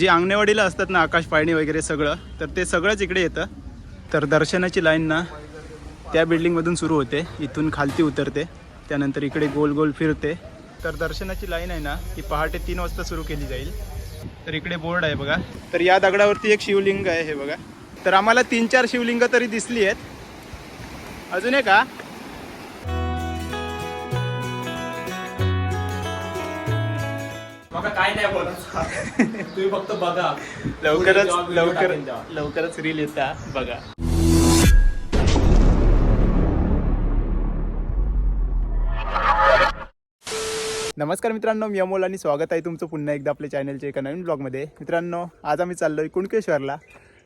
जी अंगणेवाडीला असतात ना आकाश पाळणी वगैरे सगळं तर ते सगळंच इकडे येतं. तर दर्शनाची लाईन ना त्या बिल्डिंगमधून सुरू होते. इथून खालती उतरते. त्यानंतर इकडे गोल गोल फिरते. तर दर्शनाची लाईन आहे ना ही पहाटे तीन वाजता सुरू केली जाईल. तर इकडे बोर्ड आहे बघा. तर या दगडावरती एक शिवलिंग आहे हे बघा. तर आम्हाला तीन चार शिवलिंग तरी दिसली आहेत. अजून एक का बघा काय नाही तुम्ही फक्त बघा. लवकरच लवकर. लवकरच रील येता बघा. नमस्कार मित्रांनो मी अमोल आणि स्वागत आहे तुमचं पुन्हा एकदा आपल्या चॅनलच्या एका नवीन ब्लॉगमध्ये मित्रांनो आज आम्ही चाललो आहे कुणकेश्वरला.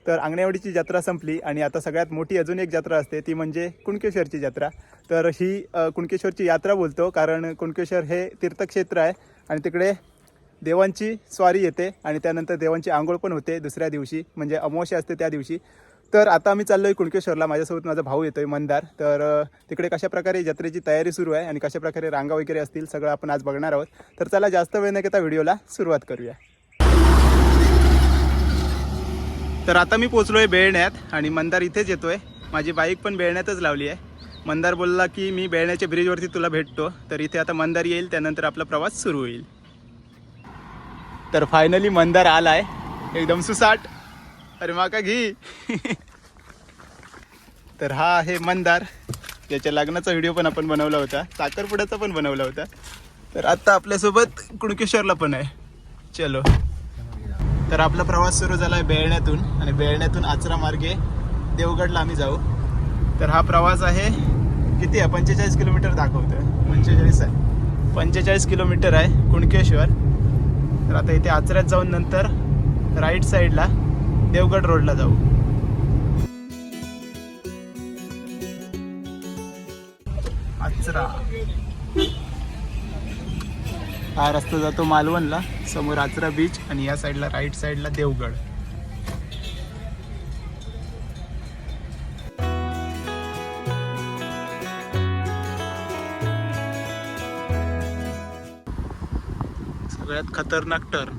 तर अंगणेवाडीची जत्रा संपली आणि आता सगळ्यात मोठी अजून एक जत्रा असते ती म्हणजे कुणकेश्वरची जत्रा. तर ही कुणकेश्वरची यात्रा बोलतो कारण कुणकेश्वर हे तीर्थक्षेत्र आहे आणि तिकडे देवांची स्वारी येते आणि त्यानंतर देवांची आंघोळ पण होते दुसऱ्या दिवशी म्हणजे अमावस्या असते त्या दिवशी. तर आता आम्ही चाललो आहे कुणकेश्वरला. माझ्यासोबत माझा भाऊ येतोय मंदार. तर तिकडे कशा प्रकारे जत्रेची तयारी सुरू आहे आणि कशाप्रकारे रांगा वगैरे असतील सगळं आपण आज बघणार आहोत. तर चला जास्त वेळ न घेता व्हिडिओला सुरुवात करूया. तर आता मी पोचलो आहे बेळण्यात आणि मंदार इथेच येतोय. माझी बाईक पण बेळण्यातच लावली आहे. मंदार बोलला की मी बेळण्याच्या ब्रिजवरती तुला भेटतो. तर इथे आता मंदार येईल त्यानंतर आपला प्रवास सुरू होईल. तर फायनली मंदार आलाय. एकदम सुसाट. अरे माका घी? तर हा आहे मंदार. याच्या लग्नाचा व्हिडिओ पण आपण बनवला होता. साखरपुड्याचा पण बनवला होता. तर आत्ता आपल्यासोबत कुणकेश्वरला पण आहे. चलो. तर आपला प्रवास सुरू झाला आहे बेळण्यातून आणि बेळण्यातून आचरा मार्गे देवगडला आम्ही जाऊ. तर हा प्रवास आहे किती आहे? पंचेचाळीस किलोमीटर दाखवतोय. पंचेचाळीस आहे. पंचेचाळीस किलोमीटर आहे कुणकेश्वर. तर आता इथे आचऱ्यात जाऊन नंतर राईट साईडला देवगड रोडला जाऊ. आचरा. हा रस्ता जातो मालवणला समोर आचरा बीच आणि या साईडला राईट साईडला देवगड. सगळ्यात खतरनाक टर्न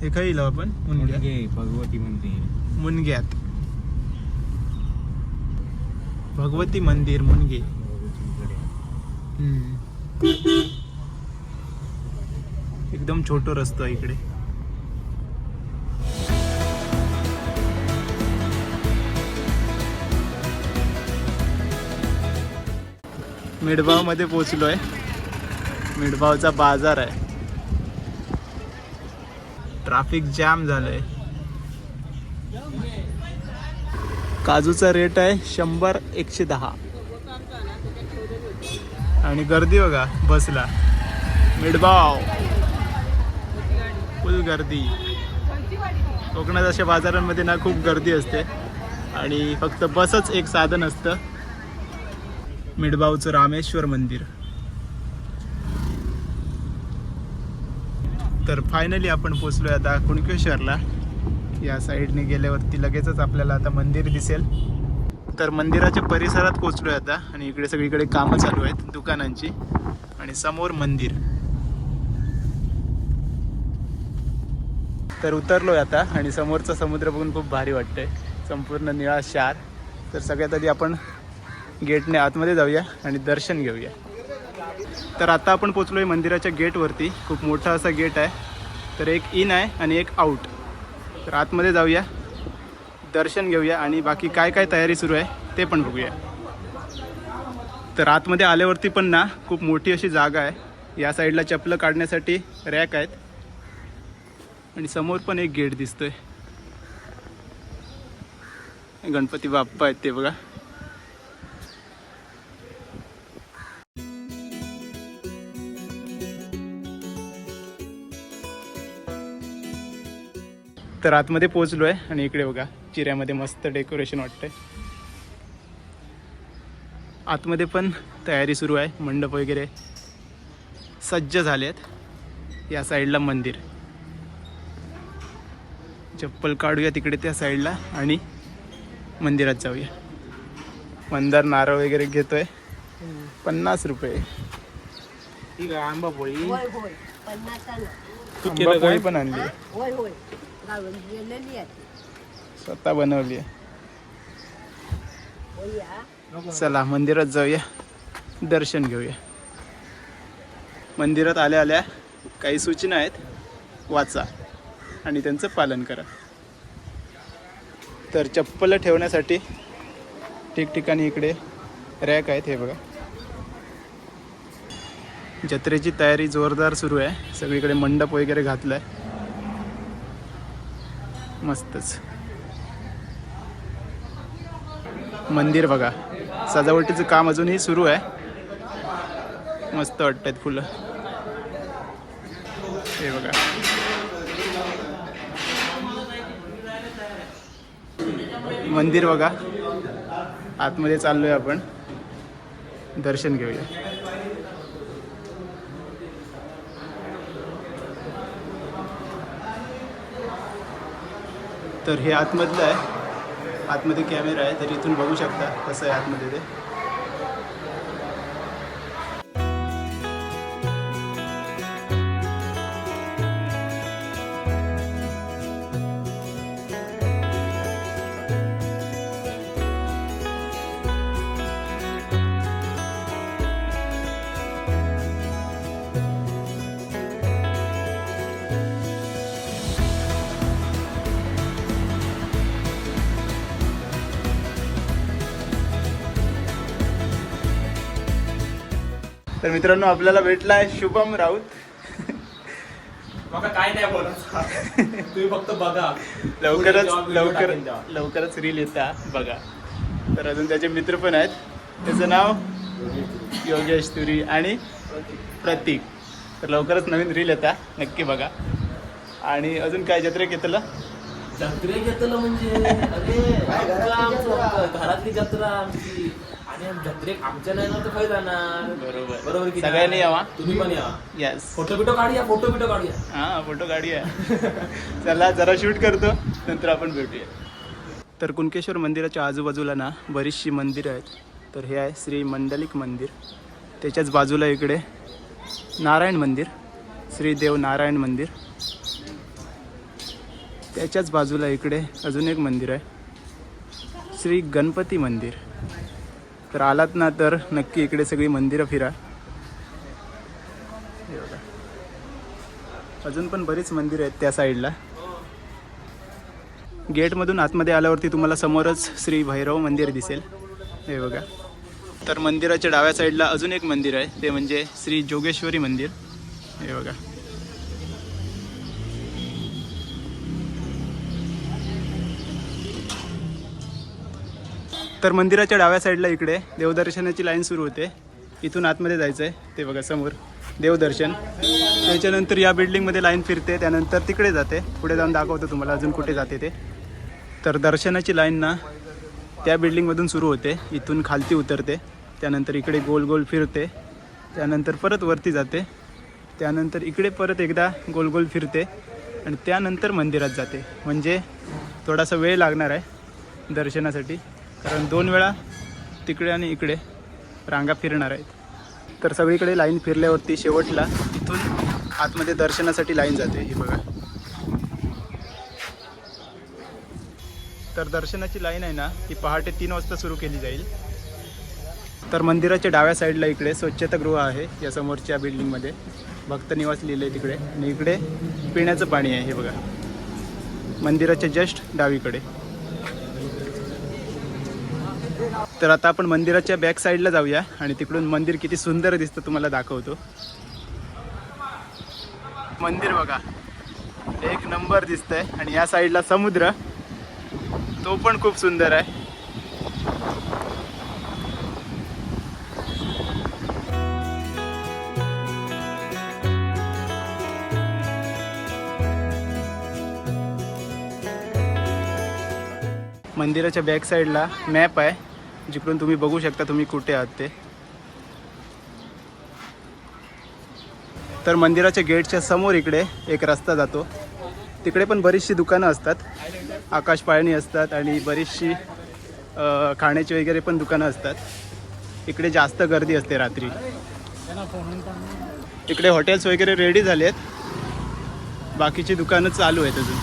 हे काही येईल आपण? मुनग्या भगवती मंदिर. मुनग्यात. भगवती मंदिर मुनगे. एकदम छोटो रस्तो इकडे. मिडभावमध्ये पोचलो आहे मिडबावचा बाजार आहे. ट्राफिक जाम झालंय. काजूचा रेट आहे शंभर एकशे दहा. आणि गर्दी बघा बसला. मिडबाव फुल गर्दी. कोकणात अशा बाजारांमध्ये ना खूप गर्दी असते. आणि फक्त बसच एक साधन असतं. मिडबावचं रामेश्वर मंदिर. तर फायनली आपण पोचलो आहे आता कुणकेश्वरला. या साईडने गेल्यावरती लगेचच आपल्याला आता मंदिर दिसेल. तर मंदिराच्या परिसरात पोचलो आहे आता आणि इकडे सगळीकडे कामं चालू आहेत दुकानांची आणि समोर मंदिर. तर उतरलोय आता आणि समोरचा समुद्र बघून खूप भारी वाटतंय. संपूर्ण निळा शार. तर सगळ्यात आधी आपण गेटने आतमध्ये जाऊया आणि दर्शन घेऊया. तर आता आपण पोचलोय मंदिराच्या गेटवरती. खूप मोठा असा गेट आहे. तर एक इन आहे आणि एक आऊट तर आतमध्ये जाऊया दर्शन घेऊया आणि बाकी काय काय तयारी सुरू आहे ते पण बघूया. तर आतमध्ये आल्यावरती पण ना खूप मोठी अशी जागा आहे. या साईडला चपलं काढण्यासाठी रॅक आहेत. आणि समोर पण एक गेट दिसतोय. गणपती बाप्पा आहेत ते बघा. तर आतमध्ये पोहोचलो आहे आणि इकडे बघा चिऱ्यामध्ये मस्त डेकोरेशन वाटतंय. आतमध्ये पण तयारी सुरू आहे मंडप वगैरे सज्ज झाले आहेत या साईडला मंदिर. चप्पल काढूया तिकडे त्या साईडला आणि मंदिरात जाऊया. मंदार नारळ वगैरे घेतोय. पन्नास रुपये. ठीक आहे आंबा पोळी? होय होय. पन्नासाला आंबा पोळी पण आणली. गेलेली आहे स्वतः बनवली आहे. चला मंदिरात जाऊया. दर्शन घेऊया. मंदिरात आल्या आल्या काही सूचना आहेत. वाचा आणि त्यांचं पालन करा. तर चप्पल ठेवण्यासाठी ठिकठिकाणी इकडे रॅक आहेत हे बघा. जत्रेची तयारी जोरदार सुरू आहे. सगळीकडे मंडप वगैरे घातलाय. मस्तच. मंदिर बघा. सजावटीचं काम अजूनही सुरू आहे. मस्त वाटतात फुलं. हे बघा. मंदिर बघा. आतमध्ये चाललोय आपण. दर्शन घेऊया. तर हे आतमधलं आहे. आतमध्ये कॅमेरा आहे तर इथून बघू शकता कसं आहे आतमध्ये ते. तर मित्रांनो आपल्याला भेटला आहे शुभम राऊत. बघा काय नाही बोलत. तुम्ही फक्त बघा. लवकरच लवकर. लवकरच रील येता बघा. तर अजून त्याचे मित्र पण आहेत. त्याचं नाव? योगेश तुरी आणि प्रतीक. तर लवकरच नवीन रील येता नक्की बघा. आणि अजून काय जत्रेक येतलं? जत्रे घेतलं म्हणजे अरे घरातली जत्रा आमची. आणि जत्रेक आमच्या नाही ना तर जाणार. बरोबर. बरोबर की सगळ्यांनी? यावा? तुम्ही पण या यस फोटो बिटो काढूया फोटो बिटो काढूया. हां फोटो काढूया. चला जरा शूट करतो नंतर आपण भेटूया. तर कुणकेश्वर मंदिराच्या आजूबाजूला ना बरीचशी मंदिरं आहेत. तर हे आहे श्री मंडलिक मंदिर. त्याच्याच बाजूला इकडे नारायण मंदिर श्री देव नारायण मंदिर. त्याच्याच बाजूला इकडे अजून एक मंदिर आहे. श्री गणपती मंदिर. तर आलात ना तर नक्की इकडे सगळी मंदिरं फिरा. हे बघा. अजून पण बरीच मंदिरं आहेत त्या साईडला. गेटमधून आतमध्ये आल्यावरती तुम्हाला समोरच श्री भैरव मंदिर दिसेल. हे बघा. तर मंदिराच्या डाव्या साईडला अजून एक मंदिर आहे ते म्हणजे श्री जोगेश्वरी मंदिर. हे बघा. तर मंदिराच्या डाव्या साईडला इकडे देवदर्शनाची लाईन सुरू होते. इथून आतमध्ये जायचं आहे ते बघा समोर देवदर्शन. त्याच्यानंतर या बिल्डिंगमध्ये लाईन फिरते त्यानंतर तिकडे जाते. पुढे जाऊन दाखवतो तुम्हाला अजून कुठे जाते ते. तर दर्शनाची लाईन ना त्या बिल्डिंगमधून सुरू होते. इथून खालती उतरते. त्यानंतर इकडे गोल गोल फिरते. त्यानंतर परत वरती जाते. त्यानंतर इकडे परत एकदा गोल गोल फिरते. आणि त्यानंतर मंदिरात जाते. म्हणजे थोडासा वेळ लागणार आहे दर्शनासाठी. कारण दोन वेळा तिकडे आणि इकडे रांगा फिरणार आहेत. तर सगळीकडे लाईन फिरल्यावरती शेवटला तिथून आतमध्ये दर्शनासाठी लाईन जाते ही बघा. तर दर्शनाची लाईन आहे ना ती पहाटे तीन वाजता सुरू केली जाईल. तर मंदिराच्या डाव्या साईडला इकडे स्वच्छतागृह आहे या समोरच्या बिल्डिंगमध्ये. भक्त निवास लिहिले तिकडे. आणि इकडे पिण्याचं पाणी आहे हे बघा. मंदिराच्या जस्ट डावीकडे. तर आता आपण मंदिराच्या बॅक साईडला जाऊया आणि तिकडून मंदिर किती सुंदर दिसतं तुम्हाला दाखवतो. मंदिर बघा. एक नंबर दिसतंय आणि या साईडला समुद्र. तो पण खूप सुंदर आहे. मंदिराच्या बॅक साईडला मॅप आहे. जिकडून तुम्ही बघू शकता तुम्ही कुठे आहात ते. तर मंदिराच्या गेटच्या समोर इकडे एक रस्ता जातो. तिकडे पण बरीचशी दुकानं असतात. आकाश पाळणी असतात आणि बरीचशी खाण्याची वगैरे पण दुकानं असतात. इकडे जास्त गर्दी असते रात्री. इकडे हॉटेल्स वगैरे रेडी झाले आहेत बाकीची दुकानं चालू आहेत अजून.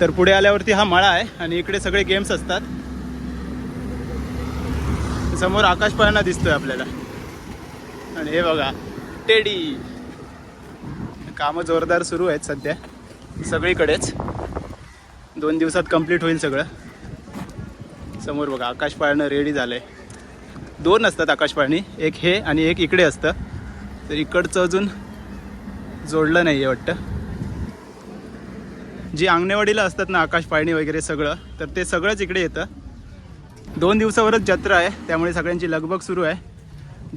तर पुढे आल्यावरती हा मळा आहे आणि इकडे सगळे गेम्स असतात. समोर आकाश पाळणा दिसतोय आपल्याला. आणि हे बघा टेडी. कामं जोरदार सुरू आहेत सध्या सगळीकडेच. दोन दिवसात कंप्लीट होईल सगळं. समोर बघा आकाश पाळणं रेडी झालं आहे दोन असतात आकाश पाळणी एक हे आणि एक इकडे असतं. तर इकडचं अजून जोडलं नाही आहे वाटतं. जी आंगणेवाडीला असतात ना आकाश पाळणी वगैरे सगळं तर ते सगळंच इकडे येतं. दोन दिवसावरच जत्रा आहे त्यामुळे सगळ्यांची लगबग सुरू आहे.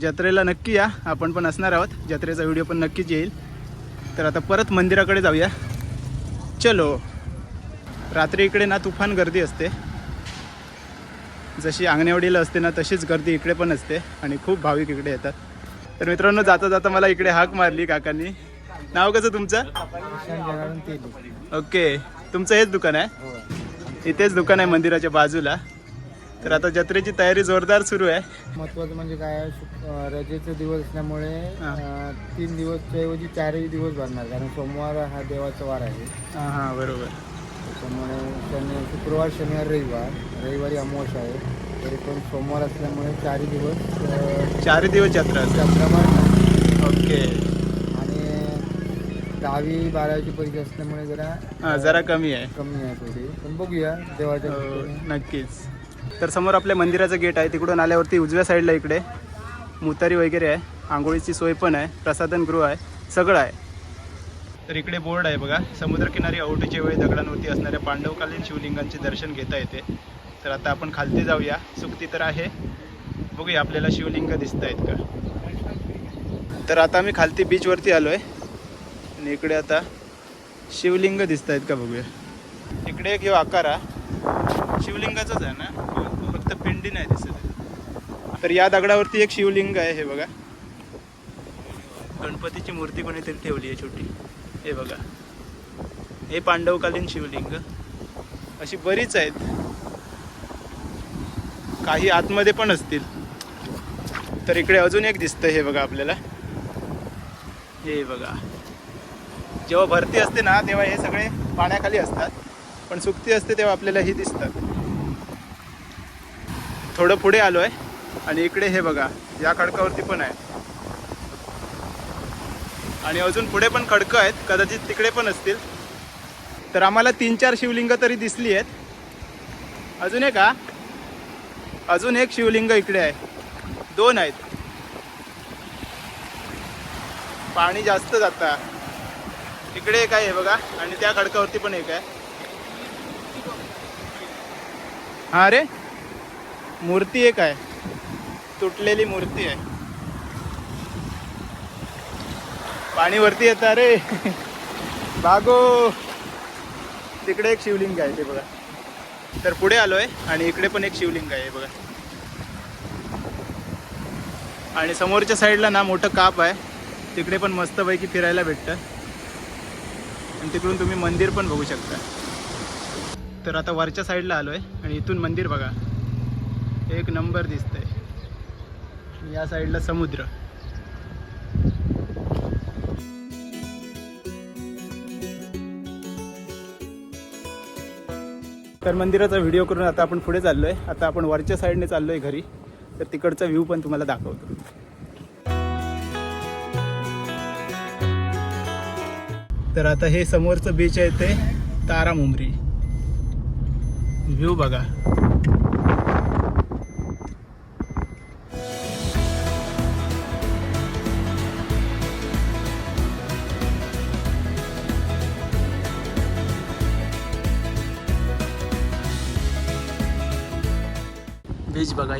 जत्रेला नक्की या आपण पण असणार आहोत. जत्रेचा व्हिडिओ पण नक्कीच येईल. तर आता परत मंदिराकडे जाऊया. चलो. रात्री इकडे ना तुफान गर्दी असते. जशी अंगणेवाडीला असते ना तशीच गर्दी इकडे पण असते आणि खूप भाविक इकडे येतात. तर मित्रांनो जाता जाता मला इकडे हाक मारली काकांनी. नाव कसं तुमचं? ओके. तुमचं हेच दुकान आहे? इथेच दुकान आहे मंदिराच्या बाजूला. तर आता जत्रेची तयारी जोरदार सुरू आहे. महत्वाचं म्हणजे काय आहे, रजेचे दिवस असल्यामुळे तीन दिवसच्या ऐवजी चारही दिवस भरणार कारण सोमवार हा देवाचा वार आहे. हां हां बरोबर. त्याच्यामुळे शनि शुक्रवार शनिवार रविवार रविवारी अमावस्या आहे. तरी पण सोमवार असल्यामुळे चारही दिवस अं, चार दिवस जत्रा जत्रा भरणार. ओके. आणि दहावी बारावीची परीक्षा असल्यामुळे जरा हां जरा कमी आहे. कमी आहे थोडी. पण बघूया देवाच्या हो. नक्कीच. तर समोर आपल्या मंदिराचं गेट आहे. तिकडून आल्यावरती उजव्या साईडला इकडे मुतारी वगैरे आहे. आंघोळीची सोय पण आहे. प्रसादनगृह आहे. सगळं आहे. तर इकडे बोर्ड आहे बघा. समुद्रकिनारी औटीच्या वेळी दगडांवरती असणाऱ्या पांडवकालीन शिवलिंगांचे दर्शन घेता येते. तर आता आपण खालती जाऊया. सुक्ती तर आहे. बघूया आपल्याला शिवलिंग दिसत आहेत का? तर आता आम्ही खालती बीचवरती आलो आहे आणि इकडे आता शिवलिंग दिसत आहेत का बघूया. इकडे एक ह्यो आकार शिवलिंगाचाच आहे ना? फक्त नाही दिसत. तर या दगडावरती एक शिवलिंग आहे हे बघा. गणपतीची मूर्ती कोणीतरी ठेवली आहे छोटी. हे बघा. हे पांडवकालीन शिवलिंग. अशी बरीच आहेत. काही आतमध्ये पण असतील. तर इकडे अजून एक दिसतं हे बघा आपल्याला. हे बघा. जेव्हा भरती असते ना तेव्हा हे सगळे पाण्याखाली असतात. पण सुकती असते तेव्हा आपल्याला ही दिसतात. थोडं पुढे आलो आहे आणि इकडे हे बघा या खडकावरती पण आहे. आणि अजून पुढे पण खडकं आहेत कदाचित तिकडे पण असतील. तर आम्हाला तीन चार शिवलिंग तरी दिसली आहेत. अजून एक का अजून एक शिवलिंग इकडे आहे. दोन आहेत. पाणी जास्त जाता. इकडे एक आहे हे बघा आणि त्या खडकावरती पण एक आहे. हा रे. मूर्ती एक आहे. तुटलेली मूर्ती आहे. पाणी वरती येतं रे. बागो. तिकडे एक शिवलिंग आहे ते बघा. तर पुढे आलोय आणि इकडे पण एक शिवलिंग आहे बघा. आणि समोरच्या साईडला ना मोठं काप आहे. तिकडे पण मस्तपैकी फिरायला भेटतं. आणि तिकडून तुम्ही मंदिर पण बघू शकता. तर आता वरच्या साईडला आलोय आणि इथून मंदिर बघा. एक नंबर दिसतंय. या साईडला समुद्र. तर मंदिराचा व्हिडिओ करून आता आपण पुढे चाललोय. आता आपण वरच्या साईडने चाललोय घरी. तर तिकडचा व्ह्यू पण तुम्हाला दाखवतो. तर आता हे समोरचं बीच आहे ते तारा मुंबरी व्ह्यू बघा.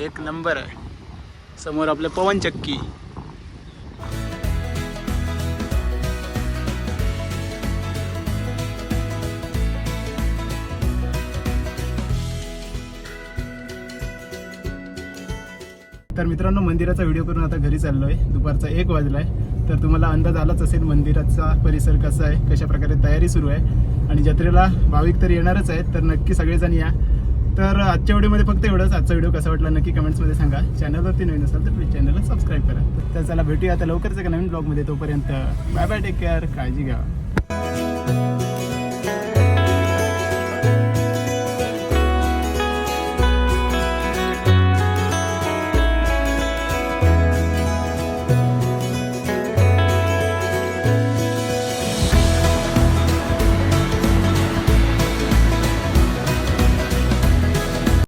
एक नंबर आहे. समोर आपलं पवनचक्की तर मित्रांनो मंदिराचा व्हिडिओ करून आता घरी चाललोय. दुपारचा एक वाजलाय. तर तुम्हाला अंदाज आलाच असेल मंदिराचा परिसर कसा आहे कशा प्रकारे तयारी सुरू आहे. आणि जत्रेला भाविक तर येणारच आहेत तर नक्की सगळेजण या. तर आजच्या व्हिडिओमध्ये फक्त एवढंच. आजचा व्हिडिओ कसा वाटला नक्की कमेंट्समध्ये सांगा. चॅनलवरती नवीन असाल तर प्लीज चॅनलला सबस्क्राईब करा. तर चला भेटूया आता लवकरच एका नवीन ब्लॉगमध्ये. तोपर्यंत बाय बाय टेक केअर काळजी घ्या.